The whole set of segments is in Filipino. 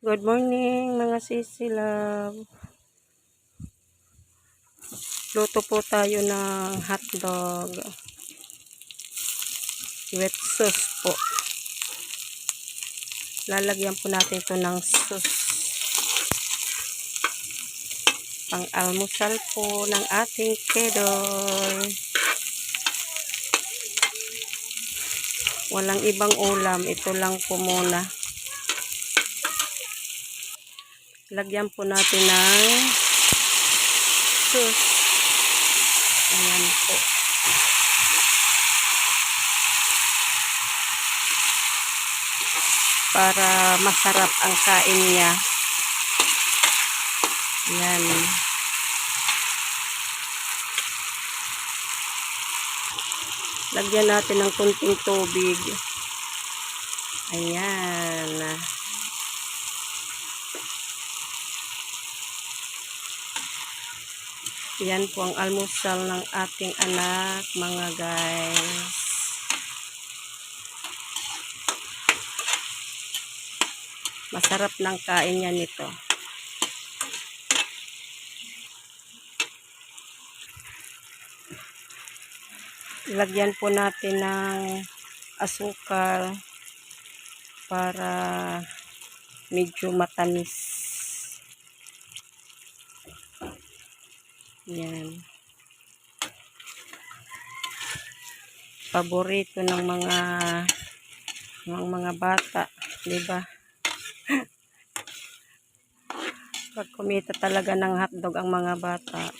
Good morning mga sisilab. Luto po tayo ng hotdog. Wet sauce po. Lalagyan po natin ito ng sauce. Pang almusal po ng ating kedor. Walang ibang ulam. Ito lang po muna. Lagyan po natin ng sauce. Ayan po. Para masarap ang kain niya. Ayan. Lagyan natin ng kunting tubig. Ayan. Yan po ang almusal ng ating anak, mga guys. Masarap ng kain niya nito. Lagyan po natin ng asukal para medyo matamis. Yan. Paborito ng mga ng mga bata, 'di ba? Pag kumita talaga ng hotdog ang mga bata,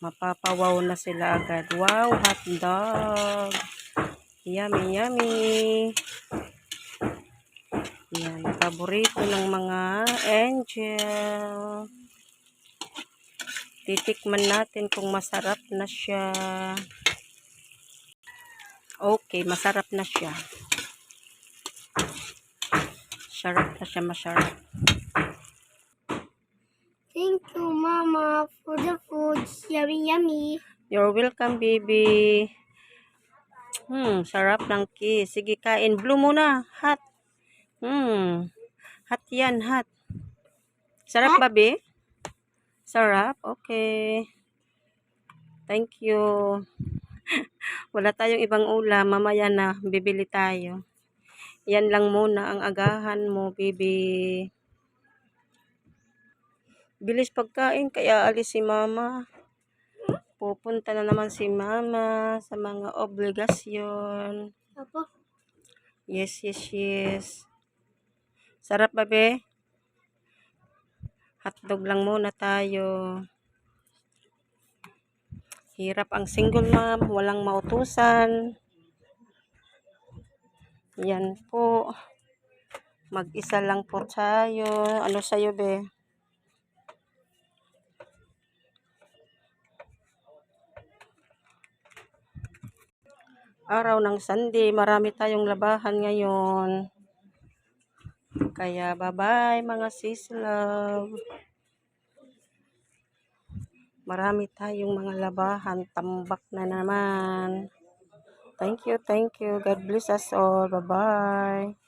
mapapawaw na sila agad. Wow, hotdog! Yummy, yummy! Yan, paborito ng mga angel. Titikman natin kung masarap na siya. Okay, masarap na siya. Sarap na siya, masarap. Thank you, Mama, for the food. Yummy, yummy. You're welcome, baby. Hmm, sarap ng kiss. Sige, kain. Blue muna. Hot. Hmm. Hot yan, hot. Sarap Hot? ba, be? Sarap? Okay. Thank you. Wala tayong ibang ulam. Mamaya na, bibili tayo. Yan lang muna ang agahan mo, baby. Bilis pagkain, kaya alis si mama. Pupunta na naman si mama sa mga obligasyon. Apo, Yes, yes, yes. Sarap ba, be? Hotdog lang muna tayo. Hirap ang single mom, walang mautusan. Yan po. Mag-isa lang po tayo. Ano sa'yo, be? Araw ng Sunday, marami tayong labahan ngayon. Kaya bye-bye mga sislaw. Marami tayong mga labahan, tambak na naman. Thank you, thank you. God bless us all. Bye-bye.